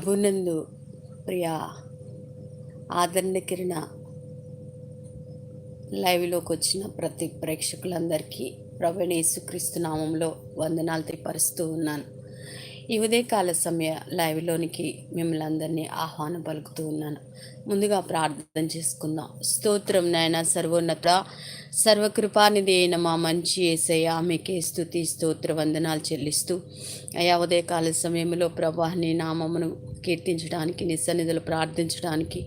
ప్రభునందు ప్రియా ఆదరణ కిరణ లైవ్లోకి వచ్చిన ప్రతి ప్రేక్షకులందరికీ ప్రభుని యేసుక్రీస్తు నామంలో వందనాలు తెలియపరుస్తూ ఉన్నాను. ఈ ఉదయకాల సమయ లైవ్లోనికి మిమ్మల్ని అందరినీ ఆహ్వానం పలుకుతూ ఉన్నాను. ముందుగా ప్రార్థన చేసుకుందాం. స్తోత్రం నాయన సర్వోన్నత సర్వకృపానిది అయిన మా మంచి ఏసయ్య మీకే స్థుతి స్తోత్ర వందనాలు చెల్లిస్తూ అయా ఉదయకాల సమయంలో ప్రభా నీ నామమును కీర్తించడానికి నిస్సన్నిధులు ప్రార్థించడానికి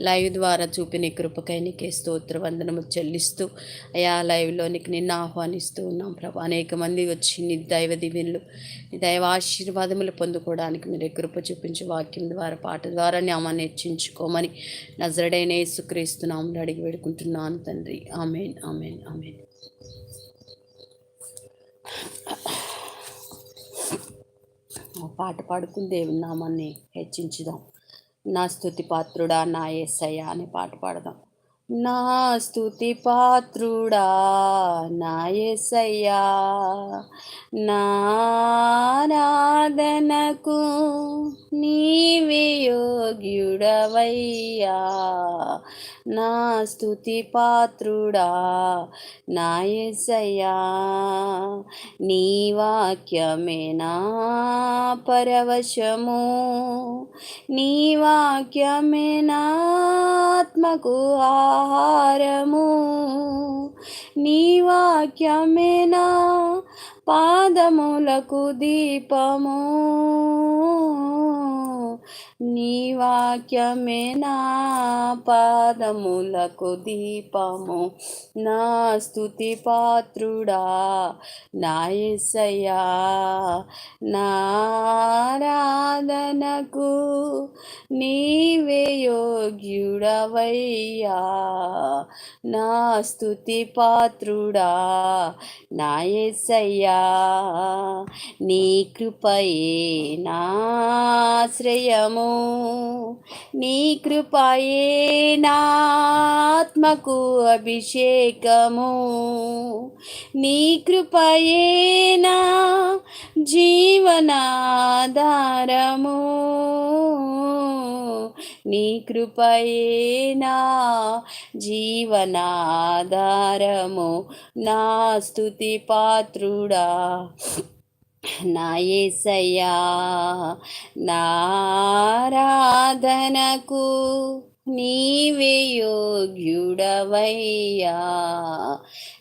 లైవ్ ద్వారా చూపిన కృపకై నీకే స్తోత్ర వందనము చెల్లిస్తూ అయా లైవ్లోనికి నిన్ను ఆహ్వానిస్తూ ఉన్నాం ప్రభా. అనేక మంది వచ్చి నీ దైవ దివ్యులు నీ దైవ ఆశీర్వాదములు పొందుకోవడానికి మీరు కృప చూపించి వాక్యం ద్వారా పాట ద్వారా నామాన్ని హెచ్చించుకోమని నజరడైన యేసుక్రీస్తున్నాములు అడిగి వేడుకుంటున్నాను తండ్రి. Amen amen amen. పాట పాడుకుని దేవుని నామాన్ని హెచ్చించుదాం. నా స్తుతి పాత్రుడా నా ఏసయ్య అనే పాట పాడదాం. నా స్థుతి పాత్రుడా నా ఎసయ్యా నారాధనకు నీవే యోగ్యుడవయ్యా. నా స్థుతి పాత్రుడా నా ఎసయ్యా నీ వాక్యమే నా పరవశము. నీ వాక్యమే నా ఆత్మకు ఆ ఆహారము. నీ వాక్యమేనా? పాదములకు దీపము. నీ వాక్యమే నా పాదములకు దీపము. నా స్థుతి పాత్రుడా నా ఎసయ్యా నారాధనకు నీవే యోగ్యుడవయ్యా. నా స్తుతి పాత్రుడా నా ఎసయ్యా నీ కృపయే నాశ్రయము నీ కృపయే నాత్మకు అభిషేకము. నీ కృపయే నా జీవనాధారము. నీ కృపయే నా జీవనాధారము. నా స్తుతి పాత్రుడా. నా యేసయ్యా నారాధనకు నీవే యోగ్యుడవయ్యా.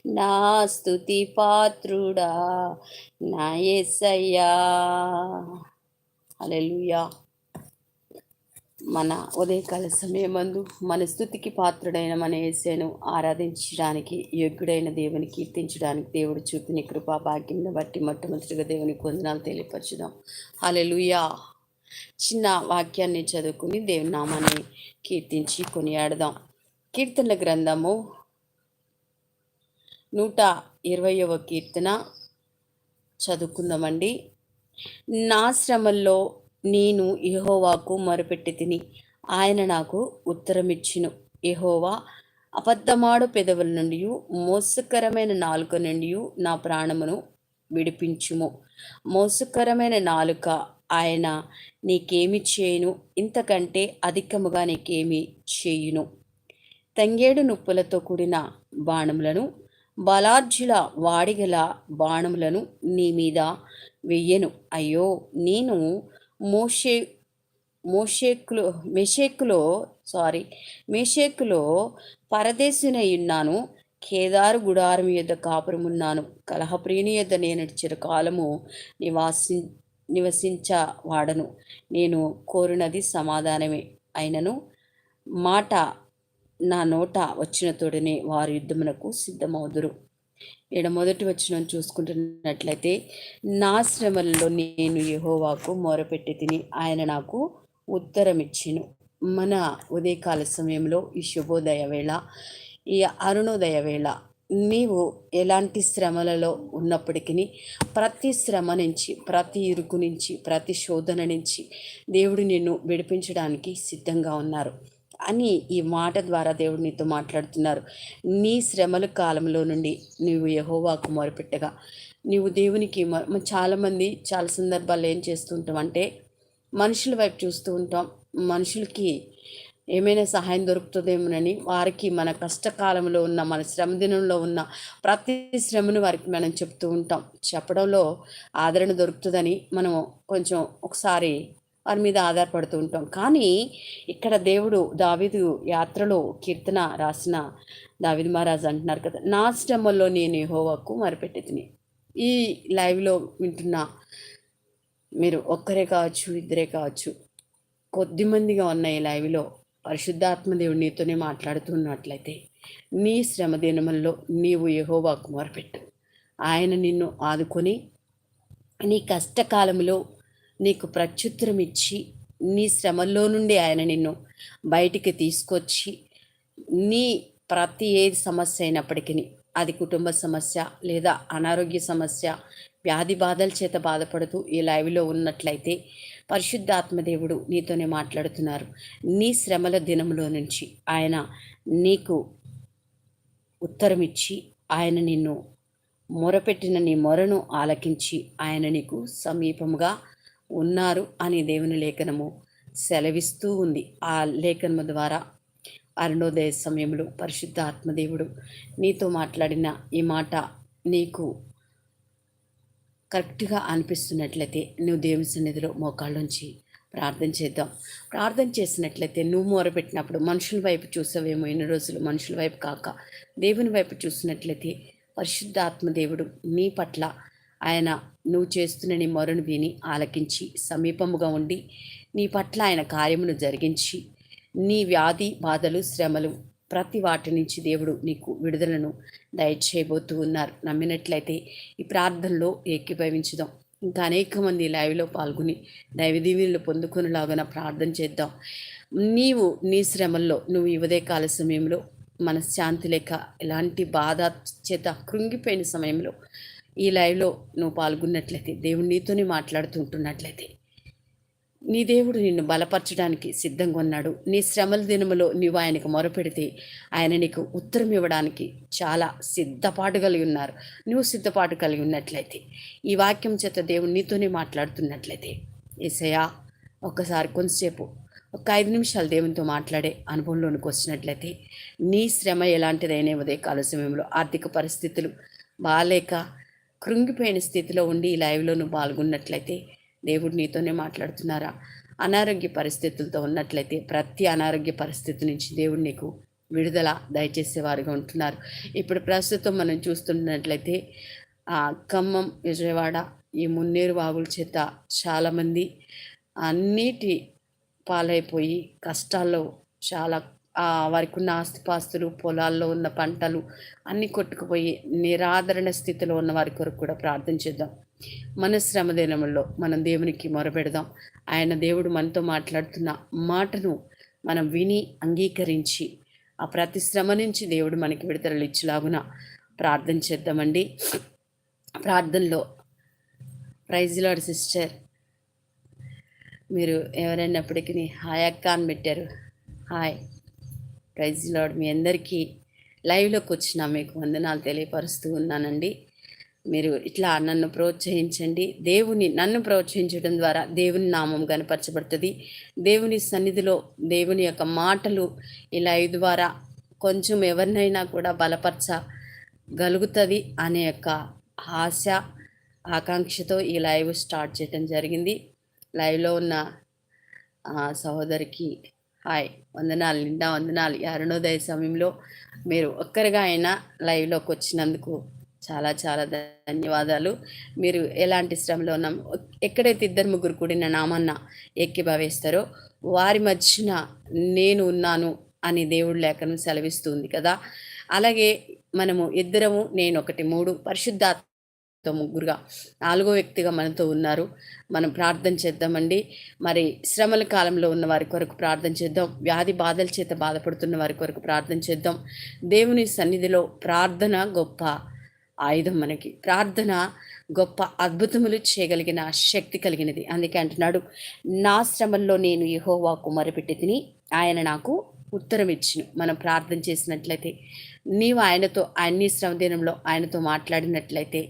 నా స్తుతి పాత్రుడా నా యేసయ్యా హల్లెలూయా. మన ఉదయకాల సమయమందు మన స్థుతికి పాత్రుడైన మన యేసేను ఆరాధించడానికి యోగ్యుడైన దేవుని కీర్తించడానికి దేవుడు చూపిన కృపా భాగ్యంను బట్టి మొట్టమొదటిగా దేవుని కొందనాలు తెలియపరచుదాం. హల్లెలూయా. చిన్న వాక్యాన్ని చదువుకుని దేవుని నామాన్ని కీర్తించి కొనియాడదాం. కీర్తనల గ్రంథము నూట ఇరవయవ కీర్తన చదువుకుందామండి. నా శ్రమల్లో నేను యహోవాకు మొరపెట్టి తిని ఆయన నాకు ఉత్తరమిచ్చును. యహోవా అబద్ధమాడు పెదవుల నుండి మోసకరమైన నాలుక నుండి నా ప్రాణమును విడిపించుము. మోసకరమైన నాలుక ఆయన నీకేమి చేయను? ఇంతకంటే అధికముగా నీకేమి చేయును? తంగేడు నొప్పులతో కూడిన బాణములను బలార్జుల వాడిగల బాణములను నీ మీద వెయ్యను. అయ్యో నేను మోషే మోషేక్లో మెషేక్లో సారీ మెషేక్లో పరదేశినై ఉన్నాను. కేదారు గుడారం యొద్ద కాపురమున్నాను కలహప్రియుని యొద్ద నేను చిరకాలము నివాసి నివసించవాడను. నేను కోరినది సమాధానమే అయినను. మాట నా నోట వచ్చిన తోడనే వారు యుద్ధమునకు సిద్ధమవుదురు. ఇక్కడ మొదటి వచ్చిన చూసుకుంటున్నట్లయితే నా శ్రమలలో నేను యహోవాకు మొరపెట్టి తిని ఆయన నాకు ఉత్తరం ఇచ్చిను మన ఉదయకాల సమయంలో ఈ శుభోదయ వేళ ఈ అరుణోదయ వేళ నీవు ఎలాంటి శ్రమలలో ఉన్నప్పటికీ ప్రతి శ్రమ నుంచి ప్రతి ఇరుకు నుంచి ప్రతి శోధన నుంచి దేవుడు నిన్ను విడిపించడానికి సిద్ధంగా ఉన్నారు. అని ఈ మాట ద్వారా దేవుడు నీతో మాట్లాడుతున్నారు. నీ శ్రమల కాలంలో నుండి నీవు యహోవాకు మొరపెట్టగా నీవు దేవునికి చాలామంది చాలా సందర్భాల్లో ఏం చేస్తూ ఉంటాం అంటే మనుషుల వైపు చూస్తూ ఉంటాం. మనుషులకి ఏమైనా సహాయం దొరుకుతుందేమోనని వారికి మన కష్టకాలంలో ఉన్న మన శ్రమ దినంలో ఉన్న ప్రతి శ్రమను వారికి మనం చెప్తూ ఉంటాం. చెప్పడంలో ఆదరణ దొరుకుతుందని మనం కొంచెం ఒకసారి వారి మీద ఆధారపడుతూ ఉంటాం. కానీ ఇక్కడ దేవుడు దావిదు యాత్రలో కీర్తన రాసిన దావిద్ మహారాజ్ అంటున్నారు కదా నా శ్రమల్లో నేను హోవాకు మరిపెట్టి తిని ఈ లైవ్లో వింటున్న మీరు ఒక్కరే కావచ్చు ఇద్దరే కావచ్చు కొద్ది మందిగా ఉన్న ఈ లైవ్లో పరిశుద్ధాత్మ దేవుడు నీతోనే మాట్లాడుతున్నట్లయితే నీ శ్రమ దినముల్లో నీవు యహోవాకు మొరపెట్టు. ఆయన నిన్ను ఆదుకొని నీ కష్టకాలంలో నీకు ప్రత్యుత్తరం ఇచ్చి నీ శ్రమల్లో నుండి ఆయన నిన్ను బయటికి తీసుకొచ్చి నీ ప్రతి ఏది సమస్య అయినప్పటికీ అది కుటుంబ సమస్య లేదా అనారోగ్య సమస్య వ్యాధి బాధల చేత బాధపడుతూ ఈ లైవ్లో ఉన్నట్లయితే పరిశుద్ధాత్మదేవుడు నీతోనే మాట్లాడుతున్నారు. నీ శ్రమల దినములో నుంచి ఆయన నీకు ఉత్తరం ఇచ్చి ఆయన నిన్ను మొరపెట్టిన నీ మొరను ఆలకించి ఆయన నీకు సమీపముగా ఉన్నారు అని దేవుని లేఖనము సెలవిస్తూ ఉంది. ఆ లేఖనము ద్వారా అరుణోదయ సమయంలో పరిశుద్ధ ఆత్మదేవుడు నీతో మాట్లాడిన ఈ మాట నీకు కరెక్ట్గా అనిపిస్తున్నట్లయితే నువ్వు దేవుని సన్నిధిలో మోకాళ్ళుంచి ప్రార్థన చేద్దాం. ప్రార్థన చేసినట్లయితే నువ్వు మొరపెట్టినప్పుడు మనుషుల వైపు చూసావేమో ఎన్ని రోజులు మనుషుల వైపు కాక దేవుని వైపు చూసినట్లయితే పరిశుద్ధాత్మ దేవుడు నీ పట్ల ఆయన నువ్వు చేస్తున్న నీ మొరను విని ఆలకించి సమీపముగా ఉండి నీ పట్ల ఆయన కార్యమును జరిగించి నీ వ్యాధి బాధలు శ్రమలు ప్రతి వాటి నుంచి దేవుడు నీకు విడుదలను దయచేయబోతూ ఉన్నారు. నమ్మినట్లయితే ఈ ప్రార్థనలో ఏకీభవించుదాం. ఇంకా అనేక మంది లైవ్లో పాల్గొని దైవదీవులు పొందుకునేలాగా ప్రార్థన చేద్దాం. నీవు నీ శ్రమల్లో నువ్వు ఈ ఉదయకాల సమయంలో మనశ్శాంతి లేక ఎలాంటి బాధ చేత కృంగిపోయిన సమయంలో ఈ లైవ్లో నువ్వు పాల్గొన్నట్లయితే దేవుడు నీతోనే మాట్లాడుతుంటున్నట్లయితే. నీ దేవుడు నిన్ను బలపరచడానికి సిద్ధంగా ఉన్నాడు. నీ శ్రమల దినములో నీవు ఆయనకు మొరపెడితే ఆయన నీకు ఉత్తరం ఇవ్వడానికి చాలా సిద్ధపాటు కలిగి ఉన్నారు. నువ్వు సిద్ధపాటు కలిగి ఉన్నట్లయితే ఈ వాక్యం చేత దేవుడు నీతోనే మాట్లాడుతున్నట్లయితే. ఏసయా ఒక్కసారి కొంతసేపు ఒక ఐదు నిమిషాలు దేవునితో మాట్లాడే అనుభవంలోనికి వచ్చినట్లయితే నీ శ్రమ ఎలాంటిదైనా ఉదయ కాల సమయంలో ఆర్థిక పరిస్థితులు బాగాలేక కృంగిపోయిన స్థితిలో ఉండి ఈ లైవ్లో నువ్వు పాల్గొన్నట్లయితే దేవుడు నీతోనే మాట్లాడుతున్నారా? అనారోగ్య పరిస్థితులతో ఉన్నట్లయితే ప్రతి అనారోగ్య పరిస్థితి నుంచి దేవుడు నీకు విడుదల దయచేసేవారుగా ఉంటున్నారు. ఇప్పుడు ప్రస్తుతం మనం చూస్తున్నట్లయితే ఖమ్మం విజయవాడ ఈ మున్నేరు వాగుల చేత చాలామంది అన్నిటి పాలైపోయి కష్టాల్లో చాలా వారికి ఉన్న ఆస్తిపాస్తులు పొలాల్లో ఉన్న పంటలు అన్నీ కొట్టుకుపోయి నిరాదరణ స్థితిలో ఉన్న వారి కొరకు కూడా ప్రార్థన చేద్దాం. మన శ్రమ దినంలో మనం దేవునికి మొరపెడదాం. ఆయన దేవుడు మనతో మాట్లాడుతున్న మాటను మనం విని అంగీకరించి ఆ ప్రతి శ్రమ నుంచి దేవుడు మనకి విడుదలలు ఇచ్చేలాగున ప్రార్థన చేద్దామండి. ప్రార్థనలో ప్రైజ్ లాడ్ సిస్టర్. మీరు ఎవరైనప్పటికీ హాయ్ అక్క అని పెట్టారు. హాయ్. ప్రైజ్ లాడ్ మీ అందరికీ లైవ్లోకి వచ్చిన మీకు వందనాలు తెలియపరుస్తూ ఉన్నానండి. మీరు ఇట్లా నన్ను ప్రోత్సహించండి. దేవుని నన్ను ప్రోత్సహించడం ద్వారా దేవుని నామం కనపరచబడుతుంది దేవుని సన్నిధిలో దేవుని యొక్క మాటలు ఈ లైవ్ ద్వారా కొంచెం ఎవరినైనా కూడా బలపరచగలుగుతుంది అనే యొక్క ఆశ ఆకాంక్షతో ఈ లైవ్ స్టార్ట్ చేయడం జరిగింది. లైవ్లో ఉన్న సహోదరికి హాయ్ వందనాలు నిండా వందనాలు. అరుణోదయ సమయంలో మీరు ఒక్కరిగా అయినా లైవ్లోకి వచ్చినందుకు చాలా చాలా ధన్యవాదాలు. మీరు ఎలాంటి శ్రమలో ఉన్నాం? ఎక్కడైతే ఇద్దరు ముగ్గురు కూడిన నామన్న ఎక్కిభావేస్తారో వారి మధ్యన నేను ఉన్నాను అని దేవుడు లేఖను సెలవిస్తుంది కదా. అలాగే మనము ఇద్దరము నేను ఒకటి మూడు పరిశుద్ధాత్మ ముగ్గురుగా నాలుగో వ్యక్తిగా మనతో ఉన్నారు. మనం ప్రార్థన చేద్దామండి. మరి శ్రమల కాలంలో ఉన్న వారి కొరకు ప్రార్థన చేద్దాం. వ్యాధి బాధల చేత బాధపడుతున్న వారి కొరకు ప్రార్థన చేద్దాం. దేవుని సన్నిధిలో ప్రార్థన గొప్ప ఆయుధం మనకి. ప్రార్థన గొప్ప అద్భుతములు చేయగలిగిన శక్తి కలిగినది. అందుకే అంటున్నాడు నా శ్రమల్లో నేను యహోవాకు మొరపెట్టి తిని ఆయన నాకు ఉత్తరం ఇచ్చిన. మనం ప్రార్థన చేసినట్లయితే నీవు ఆయనతో అన్ని శ్రమ దినంలో ఆయనతో మాట్లాడినట్లయితే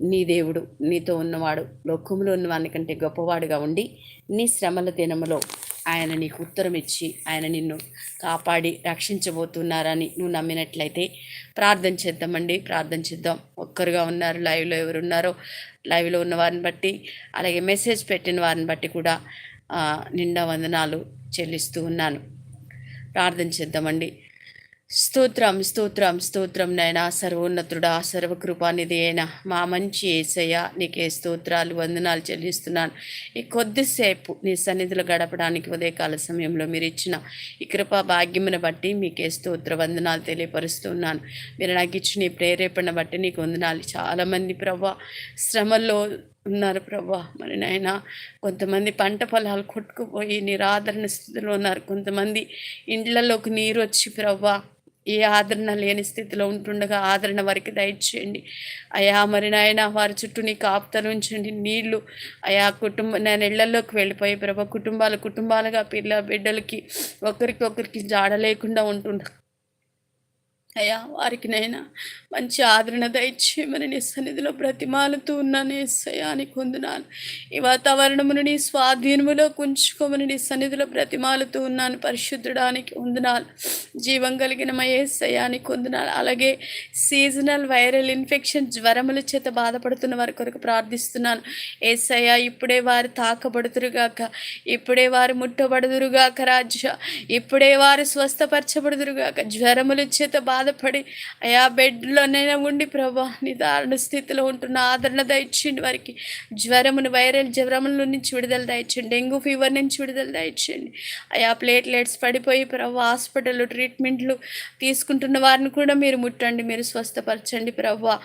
నీ దేవుడు నీతో ఉన్నవాడు లోకంలో ఉన్నవాని కంటే గొప్పవాడుగా ఉండి నీ శ్రమల దినములో ఆయన నీకు ఉత్తరం ఇచ్చి ఆయన నిన్ను కాపాడి రక్షించబోతున్నారని నువ్వు నమ్మినట్లయితే ప్రార్థన చేద్దామండి. ప్రార్థన చేద్దాం. ఒక్కరుగా ఉన్నారు లైవ్లో ఎవరున్నారో లైవ్లో ఉన్న వారిని బట్టి అలాగే మెసేజ్ పెట్టిన వారిని బట్టి కూడా నిండా వందనాలు చెల్లిస్తూ ఉన్నాను. ప్రార్థన చేద్దామండి. స్తోత్రం స్తోత్రం స్తోత్రం నైనా. సర్వోన్నతుడా సర్వకృపానిధి అయినా. మా మంచి ఏసయ్య నీకే స్తోత్రాలు వందనాలు చెల్లిస్తున్నాను. ఈ కొద్దిసేపు నీ సన్నిధిలో గడపడానికి ఉదయకాల సమయంలో మీరు ఇచ్చిన ఈ కృపా భాగ్యమును బట్టి మీకే స్తోత్ర వందనాలు తెలియపరుస్తున్నాను. మీరు నాకు ఇచ్చిన ఈ ప్రేరేపణ బట్టి నీకు వందనాలు. చాలామంది ప్రభా శ్రమల్లో ఉన్నారు ప్రభా మరి నాయన కొంతమంది పంట పొలాలు కొట్టుకుపోయి నిరాదరణ స్థితిలో ఉన్నారు. కొంతమంది ఇండ్లలోకి నీరు వచ్చి ప్రభా ఏ ఆదరణ లేని స్థితిలో ఉంటుండగా ఆదరణ వారికి దయచేయండి. అయా మరి నాయన వారి చుట్టూ నీ కాపుతలు ఉంచండి. నీళ్ళు అయా కుటుంబ నేను ఇళ్ళలోకి వెళ్ళిపోయి ప్రభా కుటుంబాలు కుటుంబాలుగా పిల్ల బిడ్డలకి ఒకరికి ఒకరికి జాడ లేకుండా ఉంటుండ అయ్యా వారికి నైనా మంచి ఆదరణ దయచి మరి నీ సన్నిధిలో బ్రతిమాలుతూ ఉన్నాను ఏసయ్యా అని కొందునాను. ఈ వాతావరణమును నీ స్వాధీనములో కుంచుకోమని నీ సన్నిధిలో బ్రతిమాలుతూ ఉన్నాను పరిశుద్ధుడానికి వందనాలు జీవం కలిగిన మా ఏసయ్యా అని కొందునాలు. అలాగే సీజనల్ వైరల్ ఇన్ఫెక్షన్ జ్వరముల చేత బాధపడుతున్న వారి కొరకు ప్రార్థిస్తున్నాను. ఏసయ్యా ఇప్పుడే వారు తాకబడుతురుగాక ఇప్పుడే వారు ముట్టబడుదురుగాక రాజ్య ఇప్పుడే వారు స్వస్థపరచబడుదురుగాక. జ్వరముల చేత బాధపడి అయా బెడ్లోనైనా ఉండి ప్రభా నిదారణ స్థితిలో ఉంటున్న ఆదరణ దయచేయండి వారికి. జ్వరమును వైరల్ జ్వరముల నుంచి విడుదల దయచేయండి. డెంగ్యూ ఫీవర్ నుంచి విడుదల దయచేయండి. అయా ప్లేట్లెట్స్ పడిపోయి ప్రభా హాస్పిటల్ ట్రీట్మెంట్లు తీసుకుంటున్న వారిని కూడా మీరు ముట్టండి మీరు స్వస్థపరచండి ప్రభా.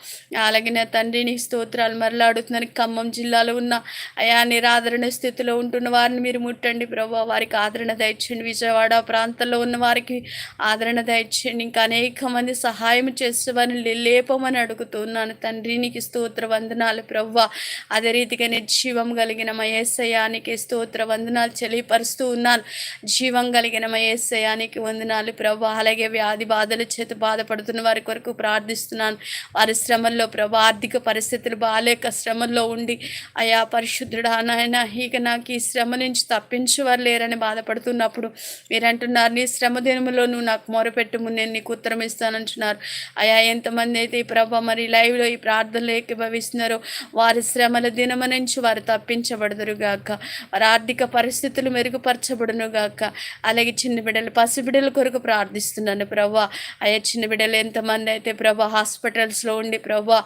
అలాగే నా తండ్రిని స్తోత్రాలు మరలా అడుగుతున్నాను. ఖమ్మం జిల్లాలో ఉన్న అయా నిరాదరణ స్థితిలో ఉంటున్న వారిని మీరు ముట్టండి ప్రభా. వారికి ఆదరణ దయచేయండి. విజయవాడ ప్రాంతంలో ఉన్న వారికి ఆదరణ దయచేయండి. ఇంకా అనేక మంది సహాయం చేసేవారిని లేపమని అడుగుతున్నాను. తండ్రి నీకు స్తోత్ర వందనాలు ప్రవ్వ. అదే రీతిగా నిర్జీవం కలిగిన మా ఏసయానికి స్తోత్ర వందనాలు తెలియపరుస్తూ ఉన్నాను. జీవం కలిగిన మా ఏసయానికి వందనాలు ప్రవ్వ. అలాగే వ్యాధి బాధల చేత బాధపడుతున్న వారి కొరకు ప్రార్థిస్తున్నాను. వారి శ్రమల్లో ప్రభా ఆర్థిక పరిస్థితులు బాగాలేక శ్రమల్లో ఉండి అయా పరిశుద్ధుడా నాయన ఇక నాకు ఈ శ్రమ నుంచి తప్పించేవారు లేరని బాధపడుతున్నప్పుడు మీరంటున్నారు నీ శ్రమ దినములో నువ్వు నాకు మొరపెట్టుము నేను నీకు ఉత్తరం చేస్తానంటున్నారు అయా ఎంతమంది అయితే ఈ ప్రభ మరి లైవ్లో ఈ ప్రార్థనలు ఏకీభవిస్తున్నారో వారి శ్రమల దినమ నుంచి వారు తప్పించబడదురు గాక. వారి ఆర్థిక పరిస్థితులు మెరుగుపరచబడును గాక. అలాగే చిన్న బిడ్డలు పసిబిడ్డల కొరకు ప్రార్థిస్తున్నాను ప్రభా. అయ్యా చిన్న బిడ్డలు ఎంతమంది అయితే ప్రభా హాస్పిటల్స్లో ఉండి ప్రభా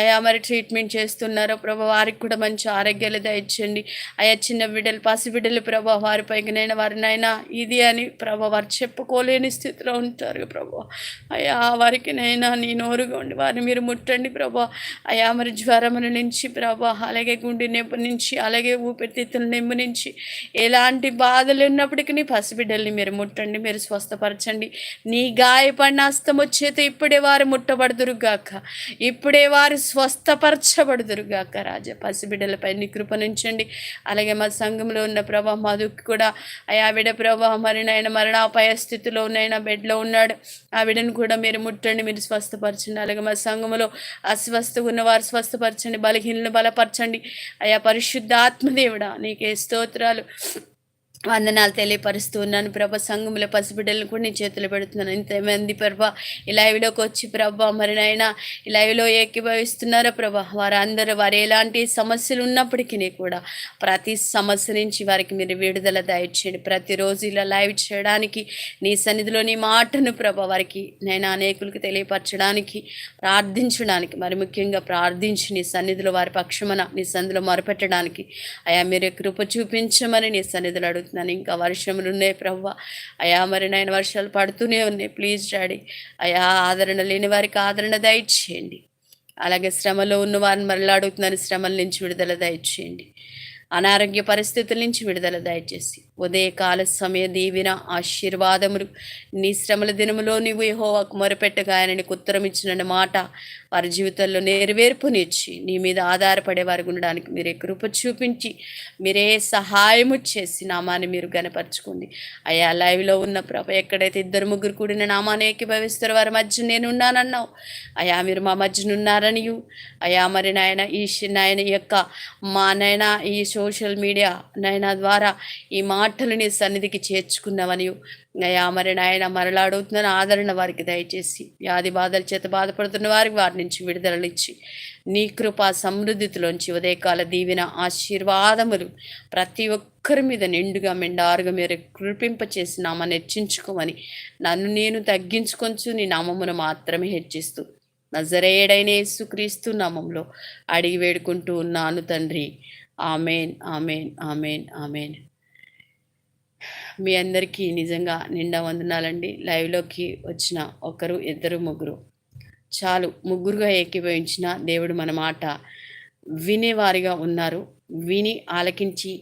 అయా మరి ట్రీట్మెంట్ చేస్తున్నారో ప్రభా వారికి కూడా మంచి ఆరోగ్యాలు దయచండి అయా చిన్న బిడ్డలు పసిబిడ్డలు బిడ్డలు ప్రభా వారిపైనైనా వారినైనా ఇది అని ప్రభా వారు చెప్పుకోలేని స్థితిలో ఉంటారు ప్రభా. అయ్యా వారికి నైనా నీ నోరుగా ఉండి వారిని మీరు ముట్టండి ప్రభా. అయా మరి జ్వరముల నుంచి ప్రభా అలాగే గుండె నొప్పి నుంచి అలాగే ఊపిరితిత్తుల నొప్పి నుంచి ఎలాంటి బాధలు ఉన్నప్పటికీ నీ పసిబిడ్డల్ని మీరు ముట్టండి మీరు స్వస్థపరచండి. నీ గాయపడిన అస్తం వచ్చేత ఇప్పుడే వారు ముట్టబడుదురు గాక ఇప్పుడే వారు స్వస్థపరచబడుదురు గాక రాజా. పసిబిడ్డలపై నీ కృపనించండి అలాగే మా సంఘంలో ఉన్న ప్రభా మధుకి కూడా. అయ్యా ఆవిడ ప్రభా మరి నాయన మరణాపాయ స్థితిలో నైనా బెడ్లో ఉన్నాడు. ఆవిడను కూడా కూడా మీరు ముట్టండి మీరు స్వస్థపరచండి. అలాగే మా సంఘములో అస్వస్థగా ఉన్న వారు స్వస్థపరచండి బలహీనలు బలపరచండి. అయా పరిశుద్ధాత్మదేవుడా నీకే స్తోత్రాలు. వందనాలు తెలియపరుస్తూ ఉన్నాను ప్రభ సంఘంలో పసిబిడ్డలను కూడా నీ చేతులు పెడుతున్నాను. ఇంతమంది ప్రభ ఈ లైవ్లోకి వచ్చి ప్రభా మరి నాయన ఈ లైవ్లో ఏకీభవిస్తున్నారా ప్రభా? వారందరూ వారు ఎలాంటి సమస్యలు ఉన్నప్పటికీ కూడా ప్రతి సమస్య నుంచి వారికి మీరు విడుదల దయచేయండి. ప్రతిరోజు ఇలా లైవ్ చేయడానికి నీ సన్నిధిలో నీ మాటను ప్రభా వారికి నేను అనేకులకు తెలియపరచడానికి ప్రార్థించడానికి మరి ముఖ్యంగా ప్రార్థించి నీ సన్నిధిలో వారి పక్షమన నీ సన్నిధిలో మొరపెట్టడానికి అయా మీరు కృప చూపించమని నీ సన్నిధిలో అడుగుతున్నాను ఇంకా వర్షములు ఉన్నాయి ప్రవ్వ. అయా మరి నాయన వర్షాలు పడుతూనే ఉన్నాయి. ప్లీజ్ డాడీ అయా ఆదరణ లేని వారికి ఆదరణ దయచేయండి. అలాగే శ్రమలో ఉన్న వారిని మరలా అడుగుతున్నాను. శ్రమల నుంచి విడుదల దయచేయండి. అనారోగ్య పరిస్థితుల నుంచి విడుదల దయచేసి. ఉదయకాల సమయ దీవిన ఆశీర్వాదములు. నీ శ్రమల దినములో నీవు యహోవాకు మొరపెట్టగా ఆయన నీకు ఉత్తరం ఇచ్చిన మాట వారి జీవితంలో నెరవేర్పునిచ్చి నీ మీద ఆధారపడే వారికి ఉండడానికి మీరే కృప చూపించి మీరే సహాయము చేసి నామాన్ని మీరు గనపరచుకోండి అయ్యా లైవ్లో ఉన్న ప్రభ ఎక్కడైతే ఇద్దరు ముగ్గురు కూడిన నామాన్ని ఏకీభవిస్తారు వారి మధ్య నేను ఉన్నానన్నావు అయ్యా మీరు మా మధ్యన ఉన్నారనియు. అయ్యా మరి నాయన ఈ నాయన యొక్క మా నాయన ఈ సోషల్ మీడియా నాయన ద్వారా ఈ మా మాటలు నీ సన్నిధికి చేర్చుకున్నామని. అయ్యా మరి నాయన మరలా ఆదరణ వారికి దయచేసి. వ్యాధి బాధల చేత బాధపడుతున్న వారికి వారి నుంచి విడుదలనిచ్చి నీ కృప సమృద్ధిలోంచి ఉదయకాల దీవెన ఆశీర్వాదములు ప్రతి ఒక్కరి మీద నిండుగా మెండారుగా మీరు కృపింప చేసి హెచ్చించుకోమని నన్ను నేను తగ్గించుకొంచు నీ నామమును మాత్రమే హెచ్చిస్తూ నజరేయుడైన యేసుక్రీస్తు నామంలో అడిగి వేడుకుంటూ ఉన్నాను తండ్రి. Amen amen amen amen. మీ అందరికీ నిజంగా నిండా వందనాలండి. లైవ్లోకి వచ్చిన ఒకరు ఇద్దరు ముగ్గురు. చాలు ముగ్గురుగా ఏకీభవించిన దేవుడు మన మాట వినేవారిగా ఉన్నారు. విని ఆలకించి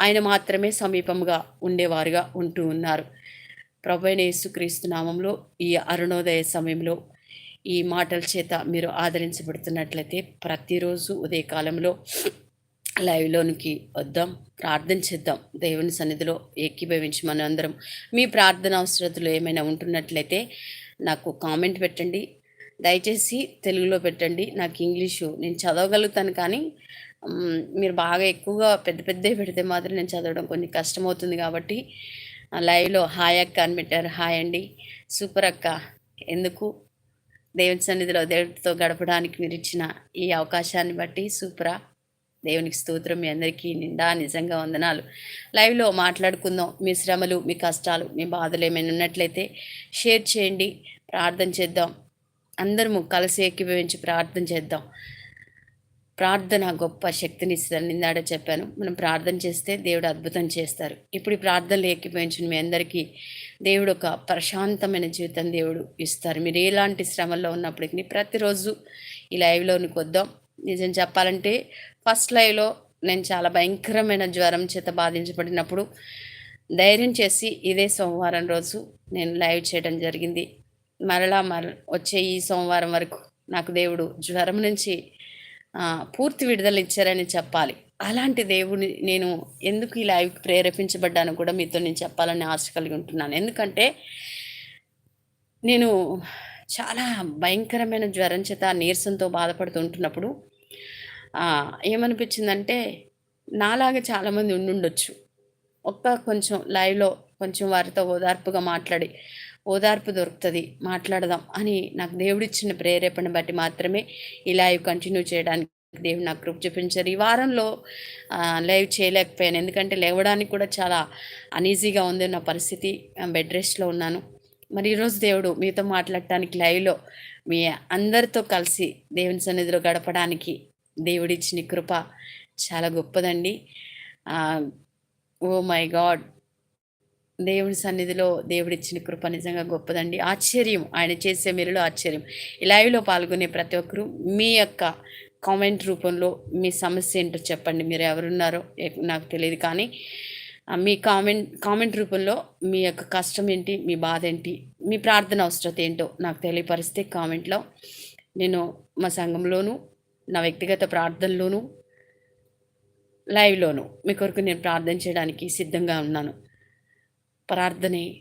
ఆయన మాత్రమే సమీపంగా ఉండేవారుగా ఉంటూ ఉన్నారు. ప్రభైన యేసుక్రీస్తు నామంలో ఈ అరుణోదయ సమయంలో ఈ మాటల చేత మీరు ఆదరించబడుతున్నట్లయితే ప్రతిరోజు ఉదయకాలంలో లైవ్లోనికి వద్దాం. ప్రార్థన చేద్దాం. దేవుని సన్నిధిలో ఏకీభవించి మనందరం మీ ప్రార్థన అవసరతలు ఏమైనా ఉంటున్నట్లయితే నాకు కామెంట్ పెట్టండి. దయచేసి తెలుగులో పెట్టండి. నాకు ఇంగ్లీషు నేను చదవగలుగుతాను కానీ మీరు బాగా ఎక్కువగా పెద్ద పెద్దవి పెడితే మాత్రం నేను చదవడం కొంచెం కష్టమవుతుంది కాబట్టి లైవ్లో హాయ్ అక్క అని పెట్టారు. హాయ్ అండి. సూపర్ అక్క. ఎందుకు? దేవుని సన్నిధిలో దేవుడితో గడపడానికి మీరు ఇచ్చిన ఈ అవకాశాన్ని బట్టి సూపరా? దేవునికి స్తోత్రం. మీ అందరికీ నిండా నిజంగా వందనాలు. లైవ్లో మాట్లాడుకుందాం. మీ శ్రమలు మీ కష్టాలు మీ బాధలు ఏమైనా ఉన్నట్లయితే షేర్ చేయండి. ప్రార్థన చేద్దాం. అందరము కలిసి ఏకీభవించి ప్రార్థన చేద్దాం. ప్రార్థన గొప్ప శక్తిని ఇస్తుందని నిందాడ చెప్పాను. మనం ప్రార్థన చేస్తే దేవుడు అద్భుతం చేస్తారు. ఇప్పుడు ఈ ప్రార్థనలు ఎక్కిపోయించిన మీ అందరికీ దేవుడు ఒక ప్రశాంతమైన జీవితం దేవుడు ఇస్తారు. మీరు ఎలాంటి శ్రమల్లో ఉన్నప్పటికీ ప్రతిరోజు ఈ లైవ్లోనికి వద్దాం. నిజం చెప్పాలంటే ఫస్ట్ లైవ్లో నేను చాలా భయంకరమైన జ్వరం చేత బాధించబడినప్పుడు ధైర్యం చేసి ఇదే సోమవారం రోజు నేను లైవ్ చేయడం జరిగింది. మరలా మర వచ్చే ఈ సోమవారం వరకు నాకు దేవుడు జ్వరం నుంచి పూర్తి విడుదల ఇచ్చారని చెప్పాలి. అలాంటి దేవుని నేను ఎందుకు ఈ లైవ్ ప్రేరేపించబడ్డాను కూడా మీతో నేను చెప్పాలని ఆశ కలిగి ఉంటున్నాను. ఎందుకంటే నేను చాలా భయంకరమైన జ్వరం చేత నీరసంతో బాధపడుతూ ఉంటున్నప్పుడు ఏమనిపించిందంటే నాలాగా చాలామంది ఉండుండొచ్చు. ఒక్క కొంచెం లైవ్లో కొంచెం వారితో ఓదార్పుగా మాట్లాడి ఓదార్పు దొరుకుతుంది మాట్లాడదాం అని నాకు దేవుడిచ్చిన ప్రేరేపణ బట్టి మాత్రమే ఈ లైవ్ కంటిన్యూ చేయడానికి దేవుడు నాకు కృప చూపించారు. ఈ వారంలో లైవ్ చేయలేకపోయాను. ఎందుకంటే లేవడానికి కూడా చాలా అనీజీగా ఉంది నా పరిస్థితి. బెడ్ రెస్ట్లో ఉన్నాను. మరి ఈరోజు దేవుడు మీతో మాట్లాడటానికి లైవ్లో మీ అందరితో కలిసి దేవుని సన్నిధిలో గడపడానికి దేవుడిచ్చిన కృప చాలా గొప్పదండి. Oh my God. దేవుని సన్నిధిలో దేవుడిచ్చిన కృప నిజంగా గొప్పదండి. ఆశ్చర్యం ఆయన చేసే మేలులో ఆశ్చర్యం. లైవ్లో పాల్గొనే ప్రతి ఒక్కరు మీ యొక్క కామెంట్ రూపంలో మీ సమస్య ఏంటో చెప్పండి. మీరు ఎవరున్నారో నాకు తెలియదు కానీ మీ కామెంట్ కామెంట్ రూపంలో మీ యొక్క కష్టం ఏంటి మీ బాధ ఏంటి మీ ప్రార్థన అవసరత ఏంటో నాకు తెలియపరిస్తే కామెంట్లో నేను మా సంఘంలోను నా వ్యక్తిగత ప్రార్థనలోను లైవ్లోను మీ కొరకు నేను ప్రార్థన చేయడానికి సిద్ధంగా ఉన్నాను. ప్రార్థనే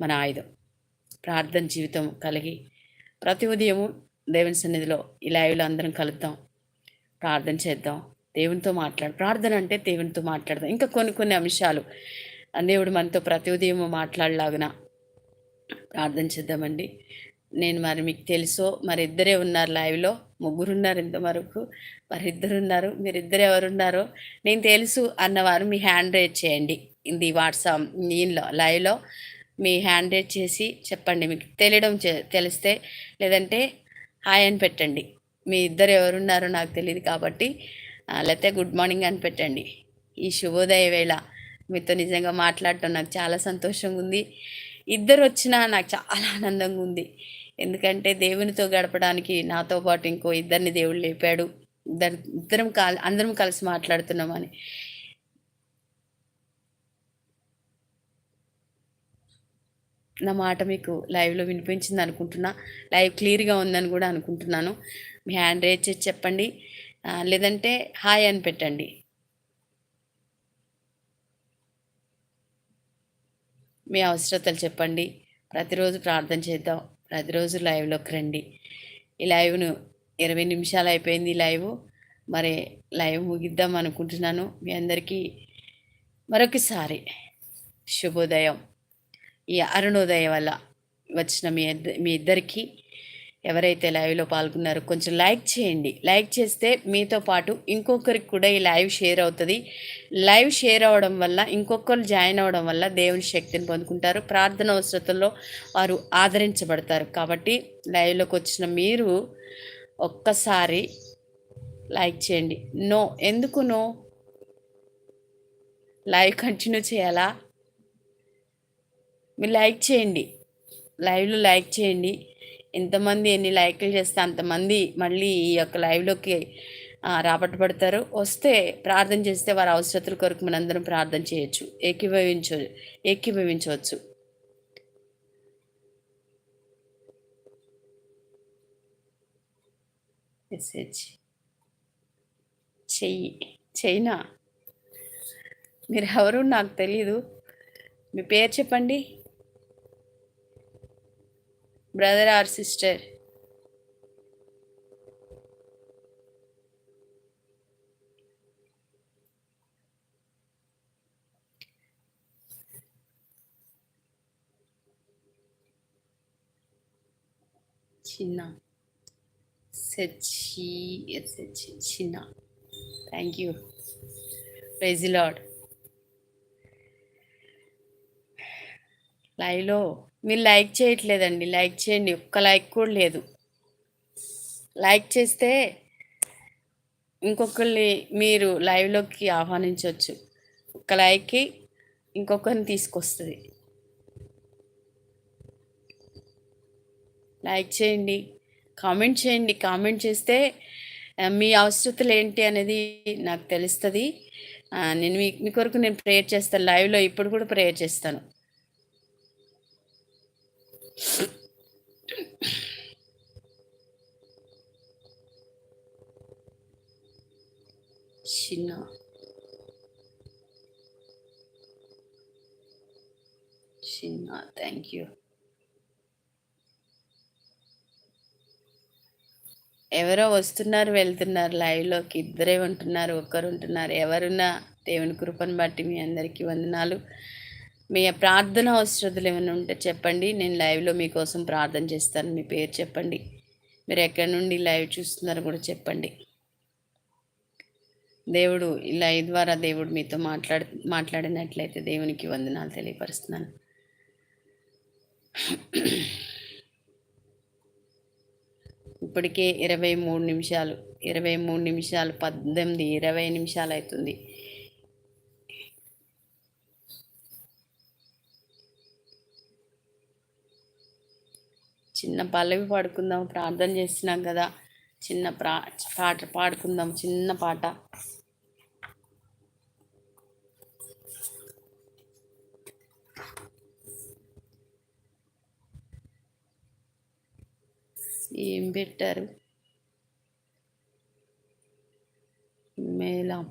మన ఆయుధం. ప్రార్థన జీవితం కలిగి ప్రతి ఉదయము దేవుని సన్నిధిలో ఈ లైవ్లో అందరం కలుద్దాం. ప్రార్థన చేద్దాం. దేవునితో మాట్లాడు ప్రార్థన అంటే దేవునితో మాట్లాడదాం. ఇంకా కొన్ని కొన్ని అంశాలు. దేవుడు మనతో ప్రతి ఉదయము మాట్లాడలాగున ప్రార్థన చేద్దామండి. నేను మరి మీకు తెలుసో మరి ఇద్దరే ఉన్నారు లైవ్లో ముగ్గురు ఉన్నారు ఇంతవరకు. మరి ఇద్దరున్నారు మీరిద్దరు మీరు ఇద్దరు ఎవరున్నారో నేను తెలుసు అన్నవారు మీ హ్యాండ్ రేట్ చేయండి. ఇది వాట్సాప్ దీనిలో లైవ్లో మీ హ్యాండ్ రేట్ చేసి చెప్పండి. మీకు తెలియడం తెలిస్తే లేదంటే హాయ్ అని పెట్టండి. మీ ఇద్దరు ఎవరున్నారో నాకు తెలియదు కాబట్టి లేకపోతే గుడ్ మార్నింగ్ అని పెట్టండి. ఈ శుభోదయ వేళ మీతో నిజంగా మాట్లాడటం నాకు చాలా సంతోషంగా ఉంది. ఇద్దరు వచ్చినా నాకు చాలా ఆనందంగా ఉంది. ఎందుకంటే దేవునితో గడపడానికి నాతో పాటు ఇంకో ఇద్దరిని దేవుడు లేపాడు. ఇద్దరు ఇద్దరం కాల్ అందరం కలిసి మాట్లాడుతున్నామని. నా మాట మీకు లైవ్లో వినిపించింది అనుకుంటున్నా. లైవ్ క్లియర్గా ఉందని కూడా అనుకుంటున్నాను. మీ హ్యాండ్ రేజ్ చేసి చెప్పండి. లేదంటే హాయ్ అని పెట్టండి. మీ అవసరతలు చెప్పండి. ప్రతిరోజు ప్రార్థన చేద్దాం. ప్రతిరోజు లైవ్లోకి రండి. ఈ లైవ్ను ఇరవై నిమిషాలు అయిపోయింది లైవ్. మరి లైవ్ ముగిద్దాం అనుకుంటున్నాను. మీ అందరికీ మరొకసారి శుభోదయం. ఈ అరుణోదయం వల్ల వచ్చిన మీ మీ ఇద్దరికీ ఎవరైతే లైవ్లో పాల్గొన్నారో కొంచెం లైక్ చేయండి. లైక్ చేస్తే మీతో పాటు ఇంకొకరికి కూడా ఈ లైవ్ షేర్ అవుతుంది. లైవ్ షేర్ అవ్వడం వల్ల ఇంకొకరు జాయిన్ అవ్వడం వల్ల దేవుని శక్తిని పొందుకుంటారు. ప్రార్థన అవసరతల్లో వారు ఆదరించబడతారు. కాబట్టి లైవ్లోకి వచ్చిన మీరు ఒక్కసారి లైక్ చేయండి. నో. ఎందుకు నో? లైవ్ కంటిన్యూ చేయాలా? మీరు లైక్ చేయండి. లైవ్లో లైక్ చేయండి. ఎంతమంది ఎన్ని లైక్లు చేస్తే అంతమంది మళ్ళీ ఈ యొక్క లైవ్లోకి ఆ, రాబట్టబడతారు వస్తే ప్రార్థన చేస్తే వారి అవసరతల కొరకు మనందరం ప్రార్థన చేయొచ్చు. ఏకీభవించ ఏకీభవించవచ్చు. మెసేజ్. చెయ్యి. చెయ్యినా? మీరు ఎవరు నాకు తెలీదు. మీ పేరు చెప్పండి. brother or sister. China. Said she, yes, China. Thank you. Praise the Lord. లైవ్లో మీరు లైక్ చేయట్లేదండి. లైక్ చేయండి. ఒక్క లైక్ కూడా లేదు. లైక్ చేస్తే ఇంకొకరిని మీరు లైవ్లోకి ఆహ్వానించవచ్చు ఒక్క లైక్కి ఇంకొకరిని తీసుకొస్తుంది. లైక్ చేయండి. కామెంట్ చేయండి. కామెంట్ చేస్తే మీ అవసరతలు ఏంటి అనేది నాకు తెలుస్తుంది. నేను మీ మీ కొరకు నేను ప్రేయర్ చేస్తాను లైవ్లో. ఇప్పుడు కూడా ప్రేయర్ చేస్తాను. చిన్న చిన్న థ్యాంక్ యూ ఎవరో వస్తున్నారు వెళ్తున్నారు లైవ్లోకి ఇద్దరే ఉంటున్నారు ఒక్కరు ఉంటున్నారు ఎవరున్నా దేవుని కృపను బట్టి మీ అందరికీ వందనాలు. మీ ప్రార్థన అవసరతలు ఏమైనా ఉంటే చెప్పండి. నేను లైవ్లో మీకోసం ప్రార్థన చేస్తాను. మీ పేరు చెప్పండి. మీరు ఎక్కడి నుండి లైవ్ చూస్తున్నారో కూడా చెప్పండి. దేవుడు ఈ లైవ్ ద్వారా దేవుడు మీతో మాట్లాడు మాట్లాడినట్లయితే దేవునికి వందనాలు తెలియపరుస్తున్నాను. ఇప్పటికే ఇరవై మూడు నిమిషాలు ఇరవై మూడు నిమిషాలు పద్దెనిమిది ఇరవై నిమిషాలు అవుతుంది. చిన్న పల్లవి పాడుకుందాం ప్రార్థన చేస్తున్నాం కదా. చిన్న ప్రా పాట పాడుకుందాం చిన్న పాట. ఏం పెట్టారు? మేళం.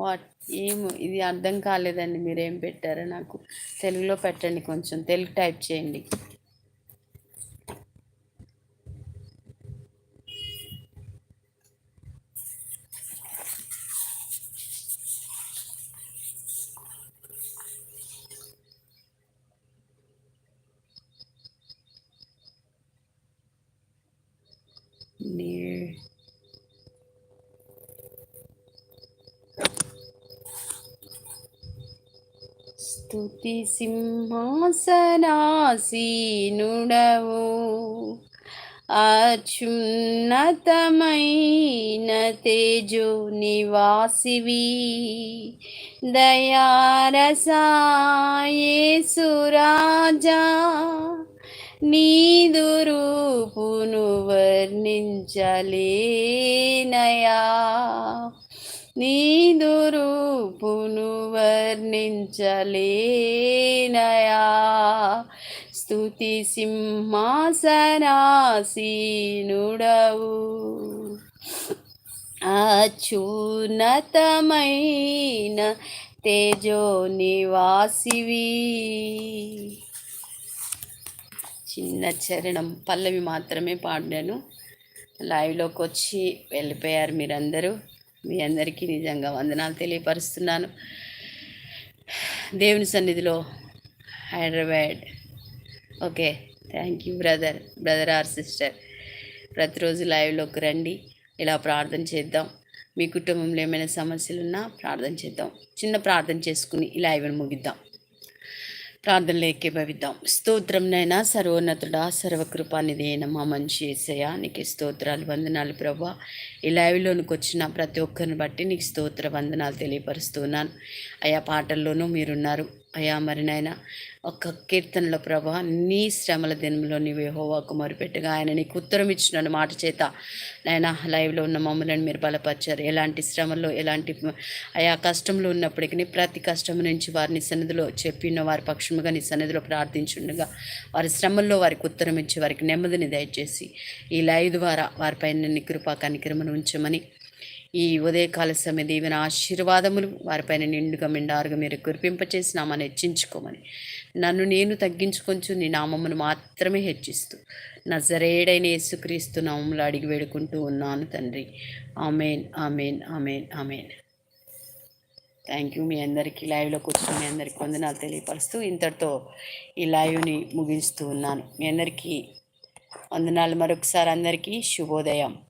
వాట్? ఏమో ఇది అర్థం కాలేదండి మీరేం పెట్టారో నాకు. తెలుగులో పెట్టండి కొంచెం తెలుగు టైప్ చేయండి నీ- స్తుతి సింహాసనాసీనుడవు అత్యున్నతమైన తేజో నివాసివి. దయారసాయేసురాజా నీదు రూపును వర్ణించలేనయా. నీదు రూపును వర్ణించలేనయా? స్థుతి సింహాసనాసీనుడవు. అచ్యున్నతమైన తేజో నివాసివి చిన్న చరణం పల్లవి మాత్రమే పాడాను లైవ్లోకి వచ్చి వెళ్ళిపోయారు మీరందరూ. మీ అందరికీ నిజంగా వందనాలు తెలియపరుస్తున్నాను. దేవుని సన్నిధిలో Hyderabad. Okay thank you brother brother or sister. ప్రతిరోజు లైవ్లోకి రండి ఇలా ప్రార్థన చేద్దాం. మీ కుటుంబంలో ఏమైనా సమస్యలు ఉన్నా ప్రార్థన చేద్దాం. చిన్న ప్రార్థన చేసుకుని ఈ లైవ్ని ముగిద్దాం. ప్రార్థనలు ఏకీభవిద్దాం స్తోత్రం నైనా సర్వోన్నతుడా సర్వకృపానిది మా మంచి ఏసయ్య నీకు స్తోత్రాలు వందనాలు ప్రభా. ఈ లైవ్లోనికి వచ్చిన ప్రతి ఒక్కరిని బట్టి నీకు స్తోత్ర వందనాలు తెలియపరుస్తున్నాను. అయా పాటల్లోనూ మీరున్నారు. అయా మరి నాయన ఒక్క కీర్తనల ప్రభ నీ శ్రమల దినంలో నీవే హోవాకు మొరుపెట్టగా ఆయన నీకు ఉత్తరం ఇచ్చిన మాట చేత నాయన లైవ్లో ఉన్న మమ్మల్ని మీరు బలపరిచారు. ఎలాంటి శ్రమలో ఎలాంటి ఆయా కష్టంలో ఉన్నప్పటికీ ప్రతి కష్టం నుంచి వారిని సన్నిధిలో చెప్పిన వారి పక్షముగా నీ సన్నిధిలో ప్రార్థించుండగా. వారి శ్రమల్లో వారికి ఉత్తరం ఇచ్చి వారికి నెమ్మదిని దయచేసి ఈ లైవ్ ద్వారా వారిపైన నీ కృపా కనికరమను ఉంచమని ఈ ఉదయకాల సమయ దీవెన ఆశీర్వాదములు వారిపైన నిండుగా మిండారుగా మీరు కురిపింపచేసి నామాన్ని హెచ్చించుకోమని. నన్ను నేను తగ్గించుకొంచు నీ నామమును మాత్రమే హెచ్చిస్తూ నజరేడైన యేసుక్రీస్తు నామములు అడిగి వేడుకుంటూ ఉన్నాను తండ్రి. Amen amen amen amen. Thank you మీ అందరికీ. లైవ్లో కూర్చొని మీ అందరికీ వందనాలు తెలియపరుస్తూ ఇంతటితో ఈ లైవ్ని ముగిస్తూ ఉన్నాను. మీ అందరికీ వందనాలు. మరొకసారి అందరికీ శుభోదయం.